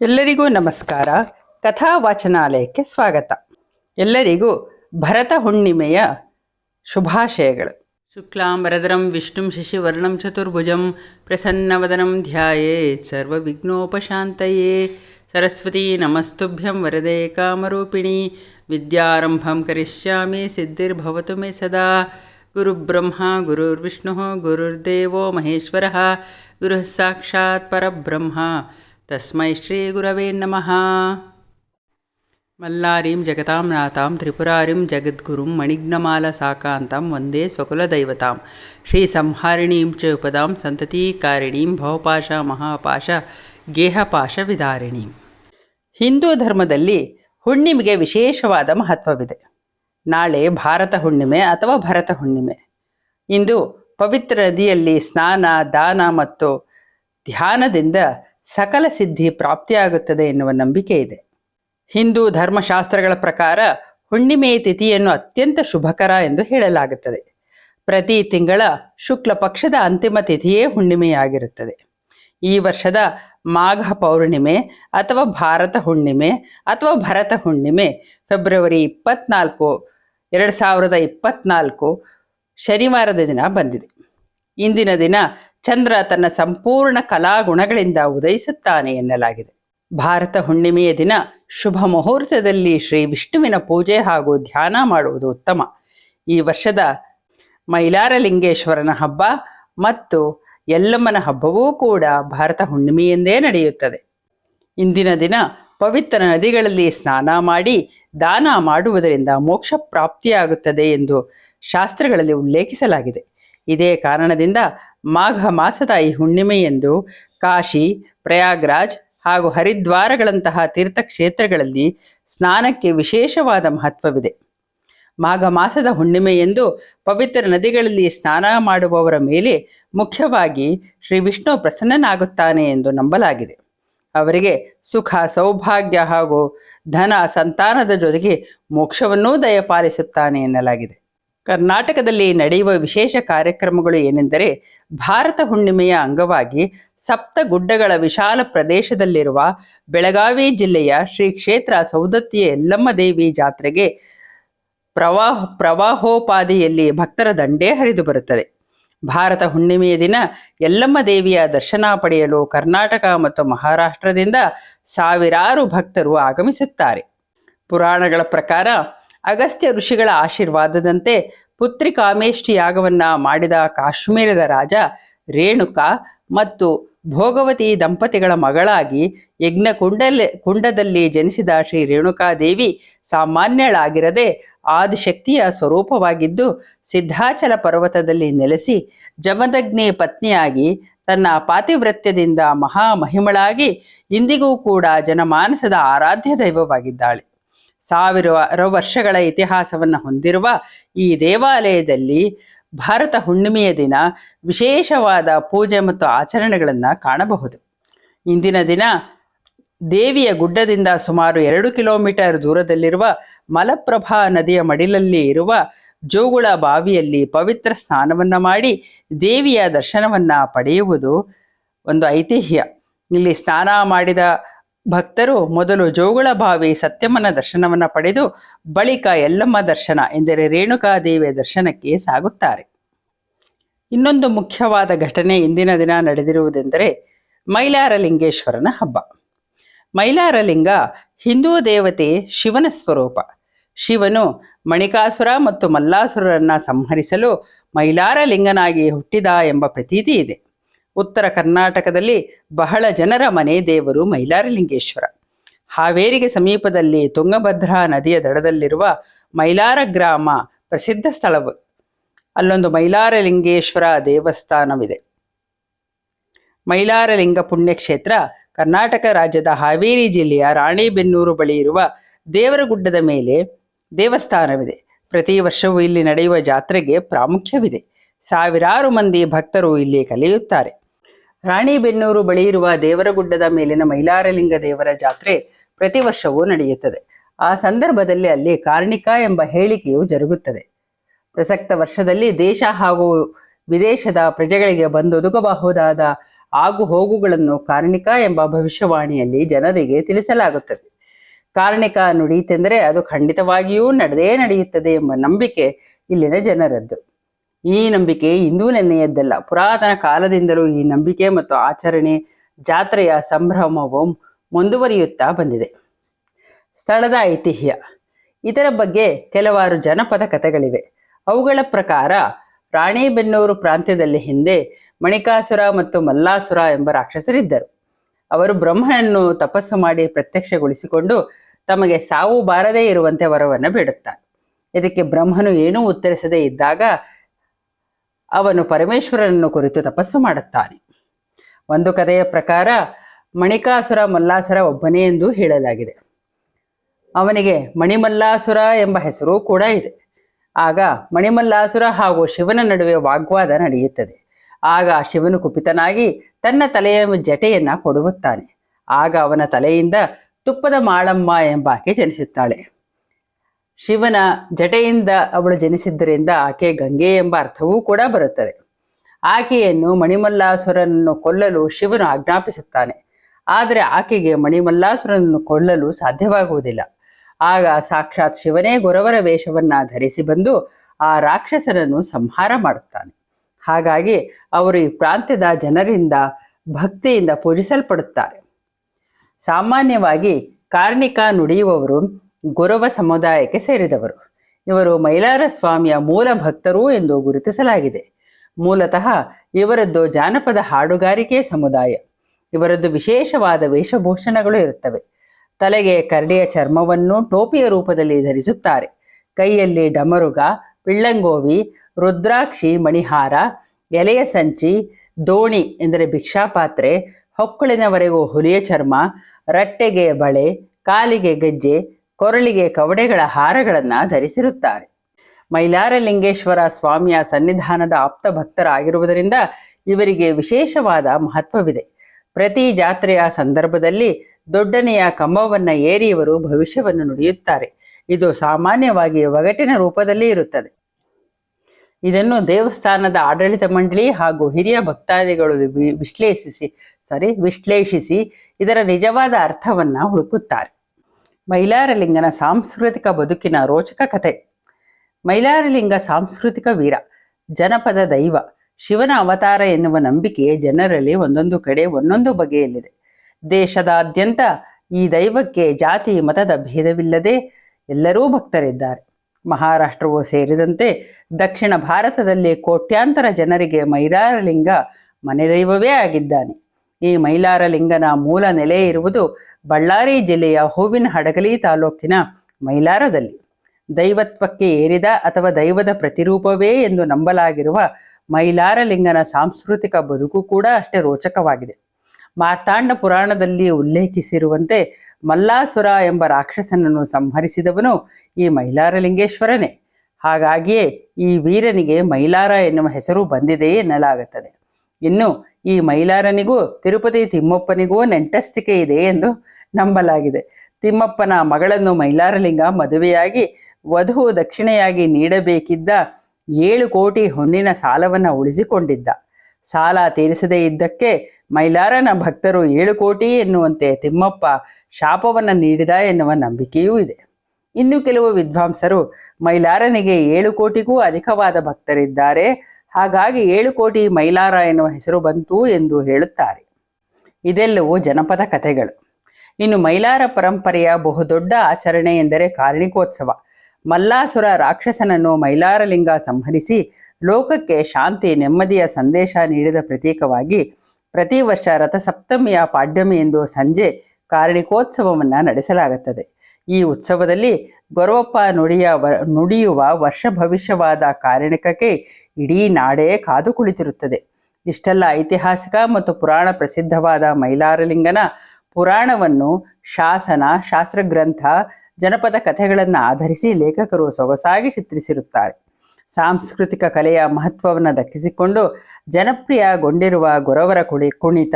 ಎಲ್ಲರಿಗೂ ನಮಸ್ಕಾರ. ಕಥಾ ವಾಚನಾಲಯಕ್ಕೆ ಸ್ವಾಗತ. ಎಲ್ಲರಿಗೂ ಭರತ ಹುಣ್ಣಿಮೆಯ ಶುಭಾಶಯಗಳು. ಶುಕ್ಲಾಂಬರಧರಂ, ವಿಷ್ಣುಂ ಶಶಿವರ್ಣಂ, ಚತುರ್ಭುಜಂ ಪ್ರಸನ್ನವದನಂ ಧ್ಯಾಯೇತ್ ಸರ್ವವಿಘ್ನೋಪಶಾಂತಯೇ. ಸರಸ್ವತಿ ನಮಸ್ತುಭ್ಯಂ ವರದೆ ಕಾಮರೂಪಿಣಿ, ವಿದ್ಯಾರಂಭಂ ಕರಿಷ್ಯಾಮಿ ಸಿದ್ಧಿರ್ಭವತು ಮೇ ಸದಾ. ಗುರುಬ್ರಹ್ಮ, ಗುರುರ್ವಿಷ್ಣು, ಗುರುರ್ದೇವೋ ಮಹೇಶ್ವರಃ, ಗುರುಃ ಸಾಕ್ಷಾತ್ ಪರಬ್ರಹ್ಮ. ತಸ್ಮೈ ಶ್ರೀ ಗುರವೇ ನಮಃ ಮಲ್ಲಾರೀಂ ಜಗತಾಂ ನಾಥಾಂ ತ್ರಿಪುರಾರಿಂ ಜಗದ್ಗುರುಂ ಮಣಿಗ್ನಮಾಲ ಸಾಕಾಂತಂ ವಂದೇ ಸ್ವಕುಲದೈವತಾಂ ಶ್ರೀ ಸಂಹಾರಿಣೀಂ ಚ ಉಪದಾಂ ಸಂತತೀಕಾರಿಣೀಂ ಭವಪಾಶ ಮಹಾಪಾಶ ಗೇಹಪಾಶ ವಿದಾರಿಣೀಂ ಹಿಂದೂ ಧರ್ಮದಲ್ಲಿ ಹುಣ್ಣಿಮೆಗೆ ವಿಶೇಷವಾದ ಮಹತ್ವವಿದೆ. ನಾಳೆ ಭಾರತ ಹುಣ್ಣಿಮೆ ಅಥವಾ ಭರತ ಹುಣ್ಣಿಮೆ. ಇಂದು ಪವಿತ್ರ ನದಿಯಲ್ಲಿ ಸ್ನಾನ, ದಾನ ಮತ್ತು ಧ್ಯಾನದಿಂದ ಸಕಲ ಸಿದ್ಧಿ ಪ್ರಾಪ್ತಿಯಾಗುತ್ತದೆ ಎನ್ನುವ ನಂಬಿಕೆ ಇದೆ. ಹಿಂದೂ ಧರ್ಮಶಾಸ್ತ್ರಗಳ ಪ್ರಕಾರ ಹುಣ್ಣಿಮೆಯ ತಿಥಿಯನ್ನು ಅತ್ಯಂತ ಶುಭಕರ ಎಂದು ಹೇಳಲಾಗುತ್ತದೆ. ಪ್ರತಿ ತಿಂಗಳ ಶುಕ್ಲ ಪಕ್ಷದ ಅಂತಿಮ ತಿಥಿಯೇ ಹುಣ್ಣಿಮೆಯಾಗಿರುತ್ತದೆ. ಈ ವರ್ಷದ ಮಾಘ ಪೌರ್ಣಿಮೆ ಅಥವಾ ಭಾರತ ಹುಣ್ಣಿಮೆ ಅಥವಾ ಭರತ ಹುಣ್ಣಿಮೆ, ಫೆಬ್ರವರಿ ಇಪ್ಪತ್ನಾಲ್ಕು, ಎರಡು ಸಾವಿರದ ಇಪ್ಪತ್ನಾಲ್ಕು ಶನಿವಾರದ ದಿನ ಬಂದಿದೆ. ಇಂದಿನ ದಿನ ಚಂದ್ರ ತನ್ನ ಸಂಪೂರ್ಣ ಕಲಾಗುಣಗಳಿಂದ ಉದಯಿಸುತ್ತಾನೆ ಎನ್ನಲಾಗಿದೆ. ಭಾರತ ಹುಣ್ಣಿಮೆಯ ದಿನ ಶುಭ ಮುಹೂರ್ತದಲ್ಲಿ ಶ್ರೀ ವಿಷ್ಣುವಿನ ಪೂಜೆ ಹಾಗೂ ಧ್ಯಾನ ಮಾಡುವುದು ಉತ್ತಮ. ಈ ವರ್ಷದ ಮೈಲಾರಲಿಂಗೇಶ್ವರನ ಹಬ್ಬ ಮತ್ತು ಯಲ್ಲಮ್ಮನ ಹಬ್ಬವೂ ಕೂಡ ಭಾರತ ಹುಣ್ಣಿಮೆಯೆಂದೇ ನಡೆಯುತ್ತದೆ. ಇಂದಿನ ದಿನ ಪವಿತ್ರ ನದಿಗಳಲ್ಲಿ ಸ್ನಾನ ಮಾಡಿ ದಾನ ಮಾಡುವುದರಿಂದ ಮೋಕ್ಷ ಪ್ರಾಪ್ತಿಯಾಗುತ್ತದೆ ಎಂದು ಶಾಸ್ತ್ರಗಳಲ್ಲಿ ಉಲ್ಲೇಖಿಸಲಾಗಿದೆ. ಇದೇ ಕಾರಣದಿಂದ ಮಾಘ ಮಾಸದ ಈ ಹುಣ್ಣಿಮೆಯೆಂದು ಕಾಶಿ, ಪ್ರಯಾಗ್ರಾಜ್ ಹಾಗೂ ಹರಿದ್ವಾರಗಳಂತಹ ತೀರ್ಥಕ್ಷೇತ್ರಗಳಲ್ಲಿ ಸ್ನಾನಕ್ಕೆ ವಿಶೇಷವಾದ ಮಹತ್ವವಿದೆ. ಮಾಘ ಮಾಸದ ಹುಣ್ಣಿಮೆಯೆಂದು ಪವಿತ್ರ ನದಿಗಳಲ್ಲಿ ಸ್ನಾನ ಮಾಡುವವರ ಮೇಲೆ ಮುಖ್ಯವಾಗಿ ಶ್ರೀ ವಿಷ್ಣು ಪ್ರಸನ್ನನಾಗುತ್ತಾನೆ ಎಂದು ನಂಬಲಾಗಿದೆ. ಅವರಿಗೆ ಸುಖ, ಸೌಭಾಗ್ಯ ಹಾಗೂ ಧನ, ಸಂತಾನದ ಜೊತೆಗೆ ಮೋಕ್ಷವನ್ನೂ ದಯಪಾಲಿಸುತ್ತಾನೆ ಎನ್ನಲಾಗಿದೆ. ಕರ್ನಾಟಕದಲ್ಲಿ ನಡೆಯುವ ವಿಶೇಷ ಕಾರ್ಯಕ್ರಮಗಳು ಏನೆಂದರೆ ಭಾರತ ಹುಣ್ಣಿಮೆಯ ಅಂಗವಾಗಿ ಸಪ್ತ ಗುಡ್ಡಗಳ ವಿಶಾಲ ಪ್ರದೇಶದಲ್ಲಿರುವ ಬೆಳಗಾವಿ ಜಿಲ್ಲೆಯ ಶ್ರೀ ಕ್ಷೇತ್ರ ಸೌದತ್ತಿಯ ಎಲ್ಲಮ್ಮ ದೇವಿ ಜಾತ್ರೆಗೆ ಪ್ರವಾಹ, ಪ್ರವಾಹೋಪಾದಿಯಲ್ಲಿ ಭಕ್ತರ ದಂಡೇ ಹರಿದು ಬರುತ್ತದೆ. ಭಾರತ ಹುಣ್ಣಿಮೆಯ ದಿನ ಯಲ್ಲಮ್ಮ ದೇವಿಯ ದರ್ಶನ ಪಡೆಯಲು ಕರ್ನಾಟಕ ಮತ್ತು ಮಹಾರಾಷ್ಟ್ರದಿಂದ ಸಾವಿರಾರು ಭಕ್ತರು ಆಗಮಿಸುತ್ತಾರೆ. ಪುರಾಣಗಳ ಪ್ರಕಾರ ಅಗಸ್ತ್ಯ ಋಷಿಗಳ ಆಶೀರ್ವಾದದಂತೆ ಪುತ್ರಿ ಕಾಮೇಷ್ಠಿ ಯಾಗವನ್ನ ಮಾಡಿದ ಕಾಶ್ಮೀರದ ರಾಜ ರೇಣುಕ ಮತ್ತು ಭೋಗವತಿ ದಂಪತಿಗಳ ಮಗಳಾಗಿ ಯಜ್ಞ ಕುಂಡಲ್ ಕುಂಡದಲ್ಲಿ ಜನಿಸಿದ ಶ್ರೀ ರೇಣುಕಾದೇವಿ ಸಾಮಾನ್ಯಳಾಗಿರದೆ ಆದಿಶಕ್ತಿಯ ಸ್ವರೂಪವಾಗಿದ್ದು ಸಿದ್ಧಾಚಲ ಪರ್ವತದಲ್ಲಿ ನೆಲೆಸಿ ಜಮದಗ್ನಿ ಪತ್ನಿಯಾಗಿ ತನ್ನ ಪಾತಿವ್ರತ್ಯದಿಂದ ಮಹಾಮಹಿಮಳಾಗಿ ಇಂದಿಗೂ ಕೂಡ ಜನಮಾನಸದ ಆರಾಧ್ಯ ದೈವವಾಗಿದ್ದಾಳೆ. ಸಾವಿರ ವರ್ಷಗಳ ಇತಿಹಾಸವನ್ನು ಹೊಂದಿರುವ ಈ ದೇವಾಲಯದಲ್ಲಿ ಭಾರತ ಹುಣ್ಣಿಮೆಯ ದಿನ ವಿಶೇಷವಾದ ಪೂಜೆ ಮತ್ತು ಆಚರಣೆಗಳನ್ನು ಕಾಣಬಹುದು. ಇಂದಿನ ದಿನ ದೇವಿಯ ಗುಡ್ಡದಿಂದ ಸುಮಾರು ಎರಡು ಕಿಲೋಮೀಟರ್ ದೂರದಲ್ಲಿರುವ ಮಲಪ್ರಭಾ ನದಿಯ ಮಡಿಲಲ್ಲಿ ಇರುವ ಜೋಗುಳ ಬಾವಿಯಲ್ಲಿ ಪವಿತ್ರ ಸ್ನಾನವನ್ನು ಮಾಡಿ ದೇವಿಯ ದರ್ಶನವನ್ನು ಪಡೆಯುವುದು ಒಂದು ಐತಿಹ್ಯ. ಇಲ್ಲಿ ಸ್ನಾನ ಮಾಡಿದ ಭಕ್ತರು ಮೊದಲು ಜೋಗುಳ ಬಾವಿ ಸತ್ಯಮ್ಮನ ದರ್ಶನವನ್ನು ಪಡೆದು ಬಳಿಕ ಎಲ್ಲಮ್ಮ ದರ್ಶನ ಎಂದರೆ ರೇಣುಕಾದೇವಿಯ ದರ್ಶನಕ್ಕೆ ಸಾಗುತ್ತಾರೆ. ಇನ್ನೊಂದು ಮುಖ್ಯವಾದ ಘಟನೆ ಇಂದಿನ ದಿನ ನಡೆದಿರುವುದೆಂದರೆ ಮೈಲಾರಲಿಂಗೇಶ್ವರನ ಹಬ್ಬ. ಮೈಲಾರಲಿಂಗ ಹಿಂದೂ ದೇವತೆ ಶಿವನ ಸ್ವರೂಪ. ಶಿವನು ಮಣಿಕಾಸುರ ಮತ್ತು ಮಲ್ಲಾಸುರರನ್ನು ಸಂಹರಿಸಲು ಮೈಲಾರಲಿಂಗನಾಗಿ ಹುಟ್ಟಿದ ಎಂಬ ಪ್ರತೀತಿ ಇದೆ. ಉತ್ತರ ಕರ್ನಾಟಕದಲ್ಲಿ ಬಹಳ ಜನರ ಮನೆ ದೇವರು ಮೈಲಾರಲಿಂಗೇಶ್ವರ. ಹಾವೇರಿಗೆ ಸಮೀಪದಲ್ಲಿ ತುಂಗಭದ್ರಾ ನದಿಯ ದಡದಲ್ಲಿರುವ ಮೈಲಾರ ಗ್ರಾಮ ಪ್ರಸಿದ್ಧ ಸ್ಥಳವು. ಅಲ್ಲೊಂದು ಮೈಲಾರಲಿಂಗೇಶ್ವರ ದೇವಸ್ಥಾನವಿದೆ. ಮೈಲಾರಲಿಂಗ ಪುಣ್ಯಕ್ಷೇತ್ರ ಕರ್ನಾಟಕ ರಾಜ್ಯದ ಹಾವೇರಿ ಜಿಲ್ಲೆಯ ರಾಣಿಬೆನ್ನೂರು ಬಳಿ ಇರುವ ದೇವರಗುಡ್ಡದ ಮೇಲೆ ದೇವಸ್ಥಾನವಿದೆ. ಪ್ರತಿ ವರ್ಷವೂ ಇಲ್ಲಿ ನಡೆಯುವ ಜಾತ್ರೆಗೆ ಪ್ರಾಮುಖ್ಯವಿದೆ. ಸಾವಿರಾರು ಮಂದಿ ಭಕ್ತರು ಇಲ್ಲಿ ಕಲಿಯುತ್ತಾರೆ. ರಾಣಿಬೆನ್ನೂರು ಬಳಿ ಇರುವ ದೇವರಗುಡ್ಡದ ಮೇಲಿನ ಮೈಲಾರಲಿಂಗ ದೇವರ ಜಾತ್ರೆ ಪ್ರತಿ ವರ್ಷವೂ ನಡೆಯುತ್ತದೆ. ಆ ಸಂದರ್ಭದಲ್ಲಿ ಅಲ್ಲಿ ಕಾರ್ಣಿಕ ಎಂಬ ಹೇಳಿಕೆಯು ಜರುಗುತ್ತದೆ. ಪ್ರಸಕ್ತ ವರ್ಷದಲ್ಲಿ ದೇಶ ಹಾಗೂ ವಿದೇಶದ ಪ್ರಜೆಗಳಿಗೆ ಬಂದೊದಗಬಹುದಾದ ಆಗು ಹೋಗುಗಳನ್ನು ಕಾರ್ಣಿಕ ಎಂಬ ಭವಿಷ್ಯವಾಣಿಯಲ್ಲಿ ಜನರಿಗೆ ತಿಳಿಸಲಾಗುತ್ತದೆ. ಕಾರ್ಣಿಕ ನುಡಿಯಿತೆಂದರೆ ಅದು ಖಂಡಿತವಾಗಿಯೂ ನಡೆದೇ ನಡೆಯುತ್ತದೆ ಎಂಬ ನಂಬಿಕೆ ಇಲ್ಲಿನ ಜನರದ್ದು. ಈ ನಂಬಿಕೆ ಇಂದೂ ನೆನ್ನೆಯದ್ದಲ್ಲ. ಪುರಾತನ ಕಾಲದಿಂದಲೂ ಈ ನಂಬಿಕೆ ಮತ್ತು ಆಚರಣೆ, ಜಾತ್ರೆಯ ಸಂಭ್ರಮವು ಮುಂದುವರಿಯುತ್ತಾ ಬಂದಿದೆ. ಸ್ಥಳದ ಐತಿಹ್ಯ. ಇದರ ಬಗ್ಗೆ ಕೆಲವಾರು ಜನಪದ ಕಥೆಗಳಿವೆ. ಅವುಗಳ ಪ್ರಕಾರ, ರಾಣಿಬೆನ್ನೂರು ಪ್ರಾಂತ್ಯದಲ್ಲಿ ಹಿಂದೆ ಮಣಿಕಾಸುರ ಮತ್ತು ಮಲ್ಲಾಸುರ ಎಂಬ ರಾಕ್ಷಸರಿದ್ದರು. ಅವರು ಬ್ರಹ್ಮನನ್ನು ತಪಸ್ಸು ಮಾಡಿ ಪ್ರತ್ಯಕ್ಷಗೊಳಿಸಿಕೊಂಡು ತಮಗೆ ಸಾವು ಬಾರದೇ ಇರುವಂತೆ ವರವನ್ನು ಬೇಡುತ್ತಾರೆ. ಇದಕ್ಕೆ ಬ್ರಹ್ಮನು ಏನೂ ಉತ್ತರಿಸದೇ ಇದ್ದಾಗ ಅವನು ಪರಮೇಶ್ವರನನ್ನು ಕುರಿತು ತಪಸ್ಸು ಮಾಡುತ್ತಾನೆ. ಒಂದು ಕಥೆಯ ಪ್ರಕಾರ ಮಣಿಕಾಸುರ ಮಲ್ಲಾಸುರ ಒಬ್ಬನೇ ಎಂದು ಹೇಳಲಾಗಿದೆ. ಅವನಿಗೆ ಮಣಿಮಲ್ಲಾಸುರ ಎಂಬ ಹೆಸರು ಕೂಡ ಇದೆ. ಆಗ ಮಣಿಮಲ್ಲಾಸುರ ಹಾಗೂ ಶಿವನ ನಡುವೆ ವಾಗ್ವಾದ ನಡೆಯುತ್ತದೆ. ಆಗ ಶಿವನು ಕುಪಿತನಾಗಿ ತನ್ನ ತಲೆಯ ಜಟೆಯನ್ನು ಕೊಡುವುತ್ತಾನೆ ಆಗ ಅವನ ತಲೆಯಿಂದ ತುಪ್ಪದ ಮಾಳಮ್ಮ ಎಂಬಾಕೆ ಜನಿಸುತ್ತಾಳೆ. ಶಿವನ ಜಟೆಯಿಂದ ಅವಳು ಜನಿಸಿದ್ದರಿಂದ ಆಕೆ ಗಂಗೆ ಎಂಬ ಅರ್ಥವೂ ಕೂಡ ಬರುತ್ತದೆ. ಆಕೆಯನ್ನು ಮಣಿಮಲ್ಲಾಸುರನನ್ನು ಕೊಲ್ಲಲು ಶಿವನು ಆಜ್ಞಾಪಿಸುತ್ತಾನೆ. ಆದರೆ ಆಕೆಗೆ ಮಣಿಮಲ್ಲಾಸುರನನ್ನು ಕೊಲ್ಲಲು ಸಾಧ್ಯವಾಗುವುದಿಲ್ಲ. ಆಗ ಸಾಕ್ಷಾತ್ ಶಿವನೇ ಗೊರವರ ವೇಷವನ್ನ ಧರಿಸಿ ಬಂದು ಆ ರಾಕ್ಷಸರನ್ನು ಸಂಹಾರ ಮಾಡುತ್ತಾನೆ. ಹಾಗಾಗಿ ಅವರು ಈ ಪ್ರಾಂತ್ಯದ ಜನರಿಂದ ಭಕ್ತಿಯಿಂದ ಪೂಜಿಸಲ್ಪಡುತ್ತಾರೆ. ಸಾಮಾನ್ಯವಾಗಿ ಕಾರ್ಣಿಕ ನುಡಿಯುವವರು ಗುರವ ಸಮುದಾಯಕ್ಕೆ ಸೇರಿದವರು. ಇವರು ಮೈಲಾರ ಸ್ವಾಮಿಯ ಮೂಲ ಭಕ್ತರು ಎಂದು ಗುರುತಿಸಲಾಗಿದೆ. ಮೂಲತಃ ಇವರದ್ದು ಜಾನಪದ ಹಾಡುಗಾರಿಕೆ ಸಮುದಾಯ. ಇವರದ್ದು ವಿಶೇಷವಾದ ವೇಷಭೂಷಣಗಳು ಇರುತ್ತವೆ. ತಲೆಗೆ ಕರಡಿಯ ಚರ್ಮವನ್ನು ಟೋಪಿಯ ರೂಪದಲ್ಲಿ ಧರಿಸುತ್ತಾರೆ. ಕೈಯಲ್ಲಿ ಡಮರುಗ, ಪಿಳ್ಳಂಗೋವಿ, ರುದ್ರಾಕ್ಷಿ, ಮಣಿಹಾರ, ಎಲೆಯ ಸಂಚಿ, ದೋಣಿ ಎಂದರೆ ಭಿಕ್ಷಾಪಾತ್ರೆ, ಹೊಕ್ಕಳಿನವರೆಗೂ ಹುಲಿಯ ಚರ್ಮ, ರಟ್ಟೆಗೆ ಬಳೆ, ಕಾಲಿಗೆ ಗೆಜ್ಜೆ ಕೊರಳಿಗೆ ಕವಡೆಗಳ ಹಾರಗಳನ್ನು ಧರಿಸಿರುತ್ತಾರೆ. ಮೈಲಾರಲಿಂಗೇಶ್ವರ ಸ್ವಾಮಿಯ ಸನ್ನಿಧಾನದ ಆಪ್ತ ಭಕ್ತರಾಗಿರುವುದರಿಂದ ಇವರಿಗೆ ವಿಶೇಷವಾದ ಮಹತ್ವವಿದೆ. ಪ್ರತಿ ಜಾತ್ರೆಯ ಸಂದರ್ಭದಲ್ಲಿ ದೊಡ್ಡನೆಯ ಕಂಬವನ್ನು ಏರಿ ಇವರು ಭವಿಷ್ಯವನ್ನು ನುಡಿಯುತ್ತಾರೆ. ಇದು ಸಾಮಾನ್ಯವಾಗಿ ಒಗಟಿನ ರೂಪದಲ್ಲಿ ಇರುತ್ತದೆ. ಇದನ್ನು ದೇವಸ್ಥಾನದ ಆಡಳಿತ ಮಂಡಳಿ ಹಾಗೂ ಹಿರಿಯ ಭಕ್ತಾದಿಗಳು ವಿಶ್ಲೇಷಿಸಿ, ಸಾರಿ, ವಿಶ್ಲೇಷಿಸಿ ಇದರ ನಿಜವಾದ ಅರ್ಥವನ್ನ ಹುಡುಕುತ್ತಾರೆ. ಮೈಲಾರಲಿಂಗನ ಸಾಂಸ್ಕೃತಿಕ ಬದುಕಿನ ರೋಚಕ ಕಥೆ. ಮೈಲಾರಲಿಂಗ ಸಾಂಸ್ಕೃತಿಕ ವೀರ, ಜನಪದ ದೈವ, ಶಿವನ ಅವತಾರ ಎನ್ನುವ ನಂಬಿಕೆ ಜನರಲ್ಲಿ ಒಂದೊಂದು ಕಡೆ ಒಂದೊಂದು ಬಗೆಯಲ್ಲಿದೆ. ದೇಶದಾದ್ಯಂತ ಈ ದೈವಕ್ಕೆ ಜಾತಿ ಮತದ ಭೇದವಿಲ್ಲದೆ ಎಲ್ಲರೂ ಭಕ್ತರಿದ್ದಾರೆ. ಮಹಾರಾಷ್ಟ್ರವೂ ಸೇರಿದಂತೆ ದಕ್ಷಿಣ ಭಾರತದಲ್ಲಿ ಕೋಟ್ಯಾಂತರ ಜನರಿಗೆ ಮೈಲಾರಲಿಂಗ ಮನೆದೈವವೇ ಆಗಿದ್ದಾನೆ. ಈ ಮೈಲಾರಲಿಂಗನ ಮೂಲ ನೆಲೆ ಇರುವುದು ಬಳ್ಳಾರಿ ಜಿಲ್ಲೆಯ ಹೂವಿನ ಹಡಗಲಿ ತಾಲೂಕಿನ ಮೈಲಾರದಲ್ಲಿ. ದೈವತ್ವಕ್ಕೆ ಏರಿದ ಅಥವಾ ದೈವದ ಪ್ರತಿರೂಪವೇ ಎಂದು ನಂಬಲಾಗಿರುವ ಮೈಲಾರಲಿಂಗನ ಸಾಂಸ್ಕೃತಿಕ ಬದುಕು ಕೂಡ ಅಷ್ಟೇ ರೋಚಕವಾಗಿದೆ. ಮಾರ್ತಾಂಡ ಪುರಾಣದಲ್ಲಿ ಉಲ್ಲೇಖಿಸಿರುವಂತೆ ಮಲ್ಲಾಸುರ ಎಂಬ ರಾಕ್ಷಸನನ್ನು ಸಂಹರಿಸಿದವನು ಈ ಮೈಲಾರಲಿಂಗೇಶ್ವರನೇ. ಹಾಗಾಗಿಯೇ ಈ ವೀರನಿಗೆ ಮೈಲಾರ ಎನ್ನುವ ಹೆಸರು ಬಂದಿದೆಯೇ ಎನ್ನಲಾಗುತ್ತದೆ. ಇನ್ನು ಈ ಮೈಲಾರನಿಗೂ ತಿರುಪತಿ ತಿಮ್ಮಪ್ಪನಿಗೂ ನೆಂಟಸ್ತಿಕೆ ಇದೆ ಎಂದು ನಂಬಲಾಗಿದೆ. ತಿಮ್ಮಪ್ಪನ ಮಗಳನ್ನು ಮೈಲಾರಲಿಂಗ ಮದುವೆಯಾಗಿ, ವಧು ದಕ್ಷಿಣೆಯಾಗಿ ನೀಡಬೇಕಿದ್ದ ಏಳು ಕೋಟಿ ಹೊನ್ನಿನ ಸಾಲವನ್ನು ಉಳಿಸಿಕೊಂಡಿದ್ದ. ಸಾಲ ತೀರಿಸದೇ ಇದ್ದಕ್ಕೆ ಮೈಲಾರನ ಭಕ್ತರು ಏಳು ಕೋಟಿ ಎನ್ನುವಂತೆ ತಿಮ್ಮಪ್ಪ ಶಾಪವನ್ನು ನೀಡಿದ ಎನ್ನುವ ನಂಬಿಕೆಯೂ ಇದೆ. ಇನ್ನು ಕೆಲವು ವಿದ್ವಾಂಸರು ಮೈಲಾರನಿಗೆ ಏಳು ಕೋಟಿಗೂ ಅಧಿಕವಾದ ಭಕ್ತರಿದ್ದಾರೆ. ಹಾಗಾಗಿ ಏಳು ಕೋಟಿ ಮೈಲಾರ ಎನ್ನುವ ಹೆಸರು ಬಂತು ಎಂದು ಹೇಳುತ್ತಾರೆ. ಇದೆಲ್ಲವೂ ಜನಪದ ಕಥೆಗಳು. ಇನ್ನು ಮೈಲಾರ ಪರಂಪರೆಯ ಬಹುದೊಡ್ಡ ಆಚರಣೆ ಎಂದರೆ ಕಾರ್ಣಿಕೋತ್ಸವ. ಮಲ್ಲಾಸುರ ರಾಕ್ಷಸನನ್ನು ಮೈಲಾರಲಿಂಗ ಸಂಹರಿಸಿ ಲೋಕಕ್ಕೆ ಶಾಂತಿ, ನೆಮ್ಮದಿಯ ಸಂದೇಶ ನೀಡಿದ ಪ್ರತೀಕವಾಗಿ ಪ್ರತಿ ವರ್ಷ ರಥಸಪ್ತಮಿಯ ಪಾಡ್ಯಮಿ ಎಂದು ಸಂಜೆ ಕಾರ್ಣಿಕೋತ್ಸವವನ್ನು ನಡೆಸಲಾಗುತ್ತದೆ. ಈ ಉತ್ಸವದಲ್ಲಿ ಗೊರವಪ್ಪ ನುಡಿಯ ನುಡಿಯುವ ವರ್ಷ ಭವಿಷ್ಯವಾದ ಕಾರಣಿಕಕ್ಕೆ ಇಡೀ ನಾಡೇ ಕಾದು ಕುಳಿತಿರುತ್ತದೆ. ಇಷ್ಟೆಲ್ಲ ಐತಿಹಾಸಿಕ ಮತ್ತು ಪುರಾಣ ಪ್ರಸಿದ್ಧವಾದ ಮೈಲಾರಲಿಂಗನ ಪುರಾಣವನ್ನು ಶಾಸನ, ಶಾಸ್ತ್ರಗ್ರಂಥ, ಜನಪದ ಕಥೆಗಳನ್ನು ಆಧರಿಸಿ ಲೇಖಕರು ಸೊಗಸಾಗಿ ಚಿತ್ರಿಸಿರುತ್ತಾರೆ. ಸಾಂಸ್ಕೃತಿಕ ಕಲೆಯ ಮಹತ್ವವನ್ನು ದಕ್ಕಿಸಿಕೊಂಡು ಜನಪ್ರಿಯಗೊಂಡಿರುವ ಗೊರವರ ಕುಳಿ ಕುಣಿತ,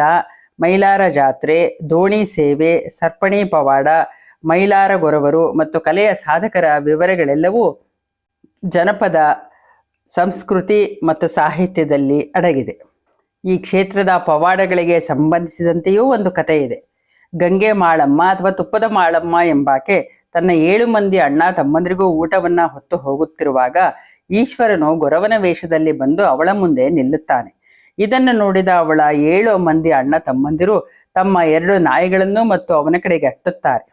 ಮೈಲಾರ ಜಾತ್ರೆ, ದೋಣಿ ಸೇವೆ, ಸರ್ಪಣಿ ಪವಾಡ ಮೈಲಾರ ಗೊರವರು ಮತ್ತು ಕಲೆಯ ಸಾಧಕರ ವಿವರಗಳೆಲ್ಲವೂ ಜನಪದ, ಸಂಸ್ಕೃತಿ ಮತ್ತು ಸಾಹಿತ್ಯದಲ್ಲಿ ಅಡಗಿದೆ. ಈ ಕ್ಷೇತ್ರದ ಪವಾಡಗಳಿಗೆ ಸಂಬಂಧಿಸಿದಂತೆಯೂ ಒಂದು ಕಥೆ ಇದೆ ಗಂಗೆ ಮಾಳಮ್ಮ ಅಥವಾ ತುಪ್ಪದ ಮಾಳಮ್ಮ ಎಂಬಾಕೆ ತನ್ನ ಏಳು ಮಂದಿ ಅಣ್ಣ ತಮ್ಮಂದಿರಿಗೂ ಊಟವನ್ನ ಹೊತ್ತು ಹೋಗುತ್ತಿರುವಾಗ ಈಶ್ವರನು ಗೊರವನ ವೇಷದಲ್ಲಿ ಬಂದು ಅವಳ ಮುಂದೆ ನಿಲ್ಲುತ್ತಾನೆ. ಇದನ್ನು ನೋಡಿದ ಅವಳ ಏಳು ಮಂದಿ ಅಣ್ಣ ತಮ್ಮಂದಿರು ತಮ್ಮ ಎರಡು ನಾಯಿಗಳನ್ನು ಮತ್ತು ಅವನ ಕಡೆಗೆ ಅಟ್ಟುತ್ತಾರೆ.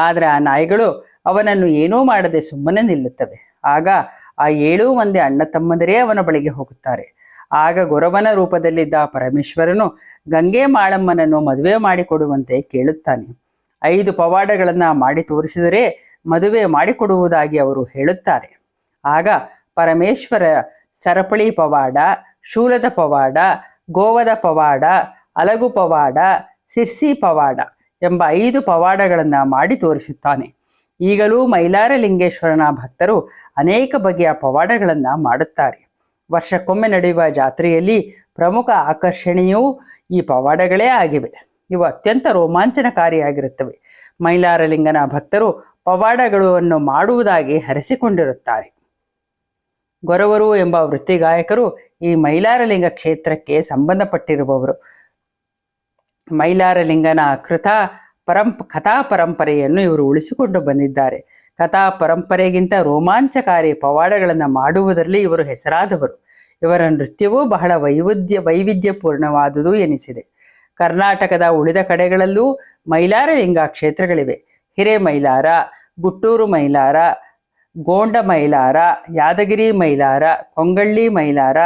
ಆದರೆ ಆ ನಾಯಿಗಳು ಅವನನ್ನು ಏನೂ ಮಾಡದೆ ಸುಮ್ಮನೆ ನಿಲ್ಲುತ್ತವೆ. ಆಗ ಆ ಏಳು ಮಂದಿ ಅಣ್ಣ ತಮ್ಮಂದರೇ ಅವನ ಬಳಿಗೆ ಹೋಗುತ್ತಾರೆ. ಆಗ ಗೊರವನ ರೂಪದಲ್ಲಿದ್ದ ಪರಮೇಶ್ವರನು ಗಂಗೆ ಮಾಳಮ್ಮನನ್ನು ಮದುವೆ ಮಾಡಿಕೊಡುವಂತೆ ಕೇಳುತ್ತಾನೆ. ಐದು ಪವಾಡಗಳನ್ನು ಮಾಡಿ ತೋರಿಸಿದರೆ ಮದುವೆ ಮಾಡಿಕೊಡುವುದಾಗಿ ಅವರು ಹೇಳುತ್ತಾರೆ. ಆಗ ಪರಮೇಶ್ವರ ಸರಪಳಿ ಪವಾಡ, ಶೂಲದ ಪವಾಡ, ಗೋವದ ಪವಾಡ, ಅಲಗು ಪವಾಡ, ಸಿರ್ಸಿ ಪವಾಡ ಎಂಬ ಐದು ಪವಾಡಗಳನ್ನು ಮಾಡಿ ತೋರಿಸುತ್ತಾನೆ. ಈಗಲೂ ಮೈಲಾರಲಿಂಗೇಶ್ವರನ ಭಕ್ತರು ಅನೇಕ ಬಗೆಯ ಪವಾಡಗಳನ್ನು ಮಾಡುತ್ತಾರೆ. ವರ್ಷಕ್ಕೊಮ್ಮೆ ನಡೆಯುವ ಜಾತ್ರೆಯಲ್ಲಿ ಪ್ರಮುಖ ಆಕರ್ಷಣೆಯೂ ಈ ಪವಾಡಗಳೇ ಆಗಿವೆ. ಇವು ಅತ್ಯಂತ ರೋಮಾಂಚನಕಾರಿಯಾಗಿರುತ್ತವೆ. ಮೈಲಾರಲಿಂಗನ ಭಕ್ತರು ಪವಾಡಗಳನ್ನು ಮಾಡುವುದಾಗಿ ಹರಸಿಕೊಂಡಿರುತ್ತಾರೆ. ಗೊರವರು ಎಂಬ ವೃತ್ತಿಗಾಯಕರು ಈ ಮೈಲಾರಲಿಂಗ ಕ್ಷೇತ್ರಕ್ಕೆ ಸಂಬಂಧಪಟ್ಟಿರುವವರು. ಮೈಲಾರಲಿಂಗನ ಕೃತ ಪರಂಪ, ಕಥಾ ಪರಂಪರೆಯನ್ನು ಇವರು ಉಳಿಸಿಕೊಂಡು ಬಂದಿದ್ದಾರೆ. ಕಥಾ ಪರಂಪರೆಗಿಂತ ರೋಮಾಂಚಕಾರಿ ಪವಾಡಗಳನ್ನು ಮಾಡುವುದರಲ್ಲಿ ಇವರು ಹೆಸರಾದವರು. ಇವರ ನೃತ್ಯವೂ ಬಹಳ ವೈವಿಧ್ಯ, ವೈವಿಧ್ಯಪೂರ್ಣವಾದುದು ಎನಿಸಿದೆ. ಕರ್ನಾಟಕದ ಉಳಿದ ಕಡೆಗಳಲ್ಲೂ ಮೈಲಾರಲಿಂಗ ಕ್ಷೇತ್ರಗಳಿವೆ. ಹಿರೇಮೈಲಾರ ಗುಟ್ಟೂರು ಮೈಲಾರ, ಗೋಂಡ ಮೈಲಾರ, ಯಾದಗಿರಿ ಮೈಲಾರ, ಕೊಂಗಳ್ಳಿ ಮೈಲಾರ,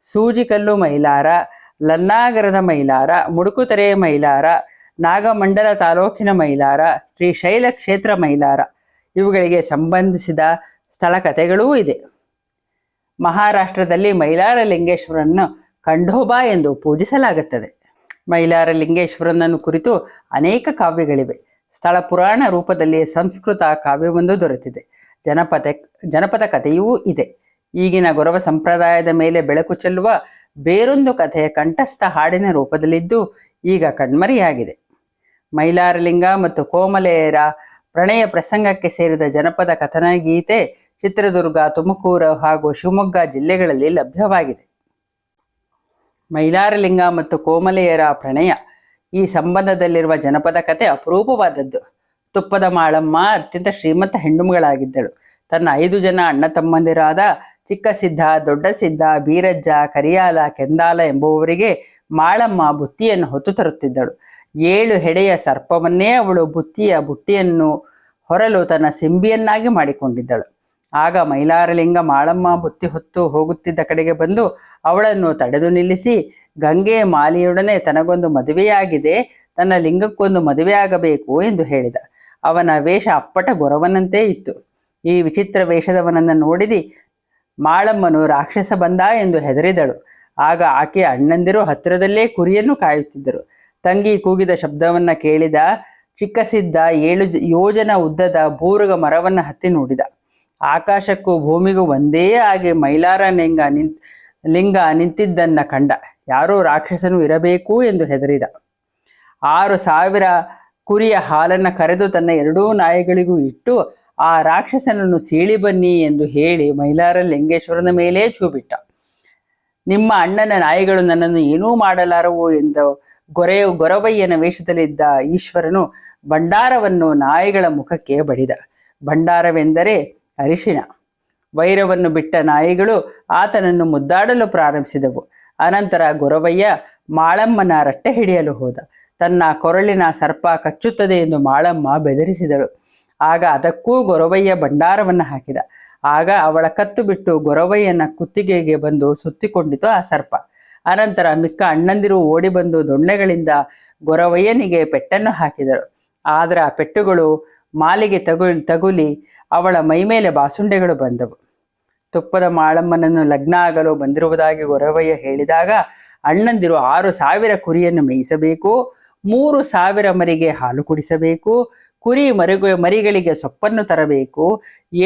ಸೂಜಿಕಲ್ಲು ಮೈಲಾರ ಲನ್ನಾಗರದ ಮೈಲಾರ ಮುಡುಕುತೆರೆ ಮೈಲಾರ, ನಾಗಮಂಡಲ ತಾಲೂಕಿನ ಮೈಲಾರ, ಶ್ರೀಶೈಲ ಕ್ಷೇತ್ರ ಮೈಲಾರ ಇವುಗಳಿಗೆ ಸಂಬಂಧಿಸಿದ ಸ್ಥಳ ಕಥೆಗಳೂ ಇದೆ. ಮಹಾರಾಷ್ಟ್ರದಲ್ಲಿ ಮೈಲಾರ ಲಿಂಗೇಶ್ವರನ್ನು ಕಂಡೋಬಾ ಎಂದು ಪೂಜಿಸಲಾಗುತ್ತದೆ. ಮೈಲಾರ ಲಿಂಗೇಶ್ವರನನ್ನು ಕುರಿತು ಅನೇಕ ಕಾವ್ಯಗಳಿವೆ. ಸ್ಥಳ ಪುರಾಣ ರೂಪದಲ್ಲಿ ಸಂಸ್ಕೃತ ಕಾವ್ಯವೊಂದು ದೊರೆತಿದೆ. ಜನಪದ ಜನಪದ ಕಥೆಯೂ ಇದೆ. ಈಗಿನ ಗೊರವ ಸಂಪ್ರದಾಯದ ಮೇಲೆ ಬೆಳಕು ಚೆಲ್ಲುವ ಬೇರೊಂದು ಕಥೆಯ ಕಂಠಸ್ಥ ಹಾಡಿನ ರೂಪದಲ್ಲಿದ್ದು ಈಗ ಕಣ್ಮರೆಯಾಗಿದೆ. ಮೈಲಾರಲಿಂಗ ಮತ್ತು ಕೋಮಲೆಯರ ಪ್ರಣಯ ಪ್ರಸಂಗಕ್ಕೆ ಸೇರಿದ ಜನಪದ ಕಥನ ಗೀತೆ ಚಿತ್ರದುರ್ಗ, ತುಮಕೂರು ಹಾಗೂ ಶಿವಮೊಗ್ಗ ಜಿಲ್ಲೆಗಳಲ್ಲಿ ಲಭ್ಯವಾಗಿದೆ. ಮೈಲಾರಲಿಂಗ ಮತ್ತು ಕೋಮಲೆಯರ ಪ್ರಣಯ ಈ ಸಂಬಂಧದಲ್ಲಿರುವ ಜನಪದ ಕಥೆ ಅಪರೂಪವಾದದ್ದು. ತುಪ್ಪದ ಮಾಳಮ್ಮ ಅತ್ಯಂತ ಶ್ರೀಮಂತ ಹೆಣ್ಣುಮಗಳಾಗಿದ್ದಳು. ತನ್ನ ಐದು ಜನ ಅಣ್ಣ ತಮ್ಮಂದಿರಾದ ಚಿಕ್ಕ ಸಿದ್ಧ, ದೊಡ್ಡ ಸಿದ್ಧ, ಬೀರಜ್ಜ, ಕರಿಯಾಲ, ಕೆಂದಾಲ ಎಂಬುವವರಿಗೆ ಮಾಳಮ್ಮ ಬುತ್ತಿಯನ್ನು ಹೊತ್ತು ತರುತ್ತಿದ್ದಳು. ಏಳು ಹೆಡೆಯ ಸರ್ಪವನ್ನೇ ಅವಳು ಬುತ್ತಿಯ ಬುಟ್ಟಿಯನ್ನು ಹೊರಲು ತನ್ನ ಸಿಂಬಿಯನ್ನಾಗಿ ಮಾಡಿಕೊಂಡಿದ್ದಳು. ಆಗ ಮೈಲಾರಲಿಂಗ ಮಾಳಮ್ಮ ಬುತ್ತಿ ಹೊತ್ತು ಹೋಗುತ್ತಿದ್ದ ಕಡೆಗೆ ಬಂದು ಅವಳನ್ನು ತಡೆದು ನಿಲ್ಲಿಸಿ, ಗಂಗೆ ಮಾಲಿಯೊಡನೆ ತನಗೊಂದು ಮದುವೆಯಾಗಿದೆ, ತನ್ನ ಲಿಂಗಕ್ಕೊಂದು ಮದುವೆಯಾಗಬೇಕು ಎಂದು ಹೇಳಿದ. ಅವನ ವೇಷ ಅಪ್ಪಟ ಗೊರವನಂತೆ ಇತ್ತು. ಈ ವಿಚಿತ್ರ ವೇಷದವನನ್ನು ನೋಡಿದಿ ಮಾಳಮ್ಮನು ರಾಕ್ಷಸ ಬಂದ ಎಂದು ಹೆದರಿದಳು. ಆಗ ಆಕೆಯ ಅಣ್ಣಂದಿರು ಹತ್ತಿರದಲ್ಲೇ ಕುರಿಯನ್ನು ಕಾಯುತ್ತಿದ್ದರು. ತಂಗಿ ಕೂಗಿದ ಶಬ್ದವನ್ನ ಕೇಳಿದ ಚಿಕ್ಕಸಿದ್ದ ಏಳು ಯೋಜನ ಉದ್ದದ ಬೂರುಗ ಮರವನ್ನ ಹತ್ತಿ ನೋಡಿದ. ಆಕಾಶಕ್ಕೂ ಭೂಮಿಗೂ ಒಂದೇ ಆಗಿ ಮೈಲಾರ ಲಿಂಗ ನಿಂತ್, ಲಿಂಗ ನಿಂತಿದ್ದನ್ನ ಕಂಡ. ಯಾರೋ ರಾಕ್ಷಸನು ಇರಬೇಕು ಎಂದು ಹೆದರಿದ. ಆರು ಸಾವಿರ ಕುರಿಯ ಹಾಲನ್ನು ಕರೆದು ತನ್ನ ಎರಡೂ ನಾಯಿಗಳಿಗೂ ಇಟ್ಟು ಆ ರಾಕ್ಷಸನನ್ನು ಸೀಳಿ ಬನ್ನಿ ಎಂದು ಹೇಳಿ ಮೈಲಾರ ಲಿಂಗೇಶ್ವರನ ಮೇಲೇ ಚೂಬಿಟ್ಟ ನಿಮ್ಮ ಅಣ್ಣನ ನಾಯಿಗಳು ನನ್ನನ್ನು ಏನೂ ಮಾಡಲಾರವು ಎಂದು ಗೊರೆ ಗೊರವಯ್ಯನ ವೇಷದಲ್ಲಿದ್ದ ಈಶ್ವರನು ಭಂಡಾರವನ್ನು ನಾಯಿಗಳ ಮುಖಕ್ಕೆ ಬಡಿದ. ಭಂಡಾರವೆಂದರೆ ಅರಿಶಿಣ. ವೈರವನ್ನು ಬಿಟ್ಟ ನಾಯಿಗಳು ಆತನನ್ನು ಮುದ್ದಾಡಲು ಪ್ರಾರಂಭಿಸಿದವು. ಅನಂತರ ಗೊರವಯ್ಯ ಮಾಳಮ್ಮನ ರಟ್ಟೆ ಹಿಡಿಯಲು ಹೋದ. ತನ್ನ ಕೊರಳಿನ ಸರ್ಪ ಕಚ್ಚುತ್ತದೆ ಎಂದು ಮಾಳಮ್ಮ ಬೆದರಿಸಿದಳು. ಆಗ ಅದಕ್ಕೂ ಗೊರವಯ್ಯ ಭಂಡಾರವನ್ನು ಹಾಕಿದ. ಆಗ ಅವಳ ಕತ್ತು ಬಿಟ್ಟು ಗೊರವಯ್ಯನ ಕುತ್ತಿಗೆಗೆ ಬಂದು ಸುತ್ತಿಕೊಂಡಿತು ಆ ಸರ್ಪ. ಅನಂತರ ಮಿಕ್ಕ ಅಣ್ಣಂದಿರು ಓಡಿ ಬಂದು ದೊಣ್ಣೆಗಳಿಂದ ಗೊರವಯ್ಯನಿಗೆ ಪೆಟ್ಟನ್ನು ಹಾಕಿದರು. ಆದರೆ ಆ ಪೆಟ್ಟುಗಳು ಮಾಲಿಗೆ ತಗು ತಗುಲಿ ಅವಳ ಮೈಮೇಲೆ ಬಾಸುಂಡೆಗಳು ಬಂದವು. ತುಪ್ಪದ ಮಾಳಮ್ಮನನ್ನು ಲಗ್ನ ಆಗಲು ಬಂದಿರುವುದಾಗಿ ಗೊರವಯ್ಯ ಹೇಳಿದಾಗ ಅಣ್ಣಂದಿರು ಆರು ಸಾವಿರ ಕುರಿಯನ್ನು ಮೇಯಿಸಬೇಕು, ಮೂರು ಸಾವಿರ ಮರಿಗೆ ಹಾಲು ಕುಡಿಸಬೇಕು ಕುರಿ ಮರಿಗ ಮರಿಗಳಿಗೆ ಸೊಪ್ಪನ್ನು ತರಬೇಕು,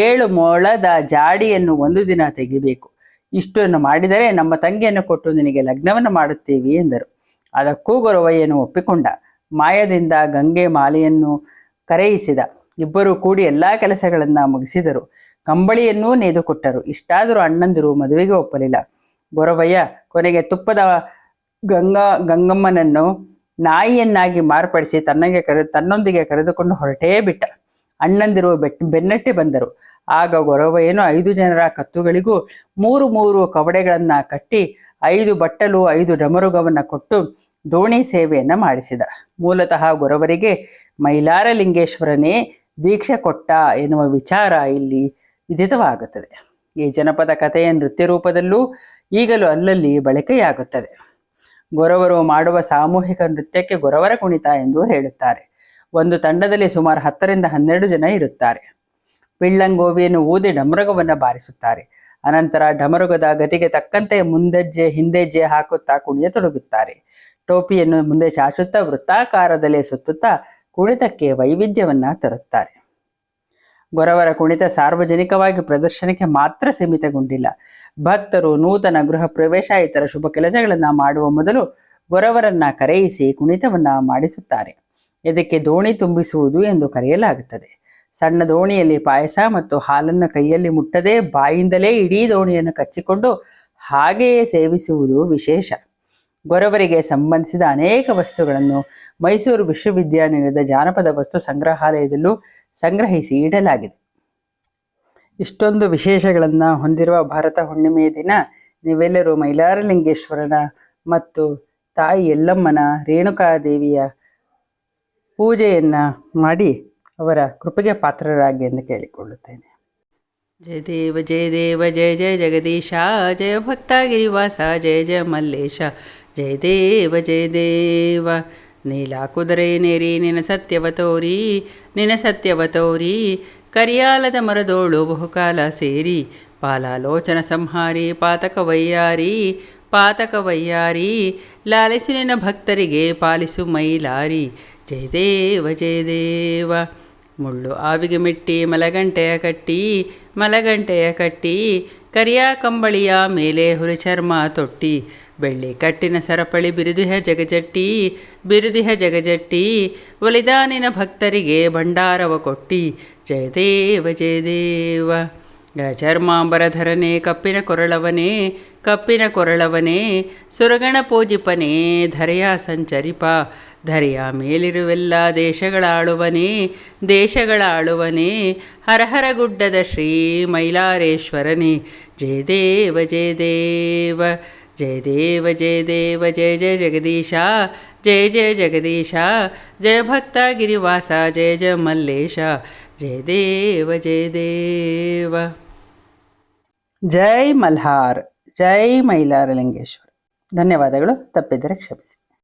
ಏಳು ಮೊಳದ ಜಾಡಿಯನ್ನು ಒಂದು ದಿನ ತೆಗಿಬೇಕು. ಇಷ್ಟನ್ನು ಮಾಡಿದರೆ ನಮ್ಮ ತಂಗಿಯನ್ನು ಕೊಟ್ಟು ನಿನಗೆ ಲಗ್ನವನ್ನು ಮಾಡುತ್ತೇವೆ ಎಂದರು. ಅದಕ್ಕೂ ಗೊರವಯ್ಯನು ಒಪ್ಪಿಕೊಂಡ. ಮಾಯದಿಂದ ಗಂಗೆ ಮಾಲೆಯನ್ನು ಕರೆಯಿಸಿದ. ಇಬ್ಬರು ಕೂಡಿ ಎಲ್ಲ ಕೆಲಸಗಳನ್ನು ಮುಗಿಸಿದರು. ಕಂಬಳಿಯನ್ನೂ ನೇಯ್ದುಕೊಟ್ಟರು ಇಷ್ಟಾದರೂ ಅಣ್ಣಂದಿರು ಮದುವೆಗೆ ಒಪ್ಪಲಿಲ್ಲ. ಗೊರವಯ್ಯ, ಕೊನೆಗೆ ತುಪ್ಪದ ಗಂಗಾ ಗಂಗಮ್ಮನನ್ನು ನಾಯಿಯನ್ನಾಗಿ ಮಾರ್ಪಡಿಸಿ ತನ್ನಗೆ ಕರೆ ತನ್ನೊಂದಿಗೆ ಕರೆದುಕೊಂಡು ಹೊರಟೇ ಬಿಟ್ಟ. ಅಣ್ಣಂದಿರು ಬೆಟ್, ಬೆನ್ನಟ್ಟಿ ಬಂದರು. ಆಗ ಗೊರವಯ್ಯನು ಐದು ಜನರ ಕತ್ತುಗಳಿಗೂ ಮೂರು ಮೂರು ಕವಡೆಗಳನ್ನ ಕಟ್ಟಿ ಐದು ಬಟ್ಟಲು, ಐದು ಡಮರುಗವನ್ನು ಕೊಟ್ಟು ದೋಣಿ ಸೇವೆಯನ್ನು ಮಾಡಿಸಿದ. ಮೂಲತಃ ಗೊರವರಿಗೆ, ಮೈಲಾರಲಿಂಗೇಶ್ವರನೇ, ದೀಕ್ಷೆ ಕೊಟ್ಟ ಎನ್ನುವ ವಿಚಾರ ಇಲ್ಲಿ ವಿದಿತವಾಗುತ್ತದೆ ಈ ಜನಪದ ಕಥೆಯ ನೃತ್ಯ ರೂಪದಲ್ಲೂ ಈಗಲೂ ಅಲ್ಲಲ್ಲಿ ಬಳಕೆಯಾಗುತ್ತದೆ. ಗೊರವರು ಮಾಡುವ ಸಾಮೂಹಿಕ ನೃತ್ಯಕ್ಕೆ ಗೊರವರ ಕುಣಿತ ಎಂದು ಹೇಳುತ್ತಾರೆ. ಒಂದು ತಂಡದಲ್ಲಿ ಸುಮಾರು ಹತ್ತರಿಂದ ಹನ್ನೆರಡು ಜನ ಇರುತ್ತಾರೆ. ಪಿಳ್ಳಂಗೋವಿಯನ್ನು ಊದಿ ಡಮರುಗವನ್ನು ಬಾರಿಸುತ್ತಾರೆ. ಅನಂತರ ಡಮರುಗದ ಗತಿಗೆ ತಕ್ಕಂತೆ ಮುಂದೆಜ್ಜೆ, ಹಿಂದೆಜ್ಜೆ ಹಾಕುತ್ತಾ ಕುಣಿಯತೊಡಗುತ್ತಾರೆ ಟೋಪಿಯನ್ನು ಮುಂದೆ ಚಾಚುತ್ತಾ ವೃತ್ತಾಕಾರದಲ್ಲಿ ಸುತ್ತುತ್ತಾ ಕುಣಿತಕ್ಕೆ ವೈವಿಧ್ಯವನ್ನ ತರುತ್ತಾರೆ. ಗೊರವರ ಕುಣಿತ ಸಾರ್ವಜನಿಕವಾಗಿ ಪ್ರದರ್ಶನಕ್ಕೆ ಮಾತ್ರ ಸೀಮಿತಗೊಂಡಿಲ್ಲ. ಭಕ್ತರು ನೂತನ ಗೃಹ ಪ್ರವೇಶ, ಇತರ ಶುಭ ಕೆಲಸಗಳನ್ನ ಮಾಡುವ ಮೊದಲು ಗೊರವರನ್ನ ಕರೆಯಿಸಿ ಕುಣಿತವನ್ನು ಮಾಡಿಸುತ್ತಾರೆ. ಇದಕ್ಕೆ ದೋಣಿ ತುಂಬಿಸುವುದು ಎಂದು ಕರೆಯಲಾಗುತ್ತದೆ. ಸಣ್ಣ ದೋಣಿಯಲ್ಲಿ ಪಾಯಸ ಮತ್ತು ಹಾಲನ್ನು ಕೈಯಲ್ಲಿ ಮುಟ್ಟದೆ ಬಾಯಿಂದಲೇ ಇಡೀ ದೋಣಿಯನ್ನು ಕಚ್ಚಿಕೊಂಡು ಹಾಗೆಯೇ ಸೇವಿಸುವುದು ವಿಶೇಷ. ಗೊರವರಿಗೆ ಸಂಬಂಧಿಸಿದ ಅನೇಕ ವಸ್ತುಗಳನ್ನು ಮೈಸೂರು ವಿಶ್ವವಿದ್ಯಾನಿಲಯದ ಜಾನಪದ ವಸ್ತು ಸಂಗ್ರಹಾಲಯದಲ್ಲೂ ಸಂಗ್ರಹಿಸಿ ಇಡಲಾಗಿದೆ. ಇಷ್ಟೊಂದು ವಿಶೇಷಗಳನ್ನು ಹೊಂದಿರುವ ಭಾರತ ಹುಣ್ಣಿಮೆಯ ದಿನ ನೀವೆಲ್ಲರೂ ಮೈಲಾರಲಿಂಗೇಶ್ವರನ ಮತ್ತು ತಾಯಿ ಎಲ್ಲಮ್ಮನ ರೇಣುಕಾದೇವಿಯ ಪೂಜೆಯನ್ನು ಮಾಡಿ ಅವರ ಕೃಪೆಗೆ ಪಾತ್ರರಾಗಿ ಎಂದು ಕೇಳಿಕೊಳ್ಳುತ್ತೇನೆ. ಜಯ ದೇವ ಜಯ ದೇವ, ಜಯ ಜಯ ಜಗದೀಶ, ಜಯ ಭಕ್ತಗಿರಿವಾಸ ಜಯ ಜಯ ಮಲ್ಲೇಶ, ಜಯ ದೇವ ಜಯ ದೇವ. ನೀಲ ಕುದುರೆನೇರಿ ನಿನ ಸತ್ಯವ ತೋರಿ ನಿನ ಸತ್ಯವ ತೋರಿ. ಕರಿಯಾಲದ ಮರದೋಳು ಬಹುಕಾಲ ಸೇರಿ, ಪಾಲಾಲೋಚನ ಸಂಹಾರಿ, ಪಾತಕ ವೈಯಾರಿ ಪಾತಕ ವೈಯಾರಿ. ಲಾಲಿಸಿನ ಭಕ್ತರಿಗೆ ಪಾಲಿಸು ಮೈಲಾರಿ. ಜಯ ದೇವ ಜಯ ದೇವ ಮುಳ್ಳು ಆವಿಗೆ ಮಿಟ್ಟಿ, ಮಲಗಂಟೆಯ ಕಟ್ಟಿ ಮಲಗಂಟೆಯ ಕಟ್ಟಿ. ಕರಿಯ ಕಂಬಳಿಯ ಮೇಲೆ ಹುಲಿ ಚರ್ಮ ತೊಟ್ಟಿ. ಬೆಳ್ಳಿ ಕಟ್ಟಿನ ಸರಪಳಿ ಬಿರುದಿಹ ಜಗಜಟ್ಟಿ ಬಿರುದಿಹ ಜಗಜಟ್ಟಿ ಒಲಿದಾನಿನ ಭಕ್ತರಿಗೆ ಭಂಡಾರವ ಕೊಟ್ಟಿ. ಜಯದೇವ ಜಯದೇವ ಚರ್ಮಾಂಬರಧರನೇ ಕಪ್ಪಿನ ಕೊರಳವನೇ ಕಪ್ಪಿನ ಕೊರಳವನೇ. ಸುರಗಣ ಪೂಜಿಪನೇ, ಧರೆಯ ಸಂಚರಿಪ. ಧರೆಯ ಮೇಲಿರುವೆಲ್ಲ ದೇಶಗಳಾಳುವನೇ ದೇಶಗಳಾಳುವನೇ. ಹರಹರ ಗುಡ್ಡದ ಶ್ರೀ ಮೈಲಾರೇಶ್ವರನೇ. ಜಯದೇವ ದೇವ ದೇವ. ಜಯ ದೇವ ಜಯ ದೇವ ಜಯ ಜಯ ಜಗದೀಶ ಜಯ ಜಯ ಜಗದೀಶ ಜಯ ಭಕ್ತ ಗಿರಿವಾಸ ಜಯ ಜಯ ಮಲ್ಲೇಶ ಜಯ ದೇವ ಜಯ ದೇವ ಜೈ ಮಲ್ಹಾರ್ ಜೈ ಮೈಲಾರಲಿಂಗೇಶ್ವರ ಧನ್ಯವಾದಗಳು ತಪ್ಪಿದರೆ ಕ್ಷಮಿಸಿ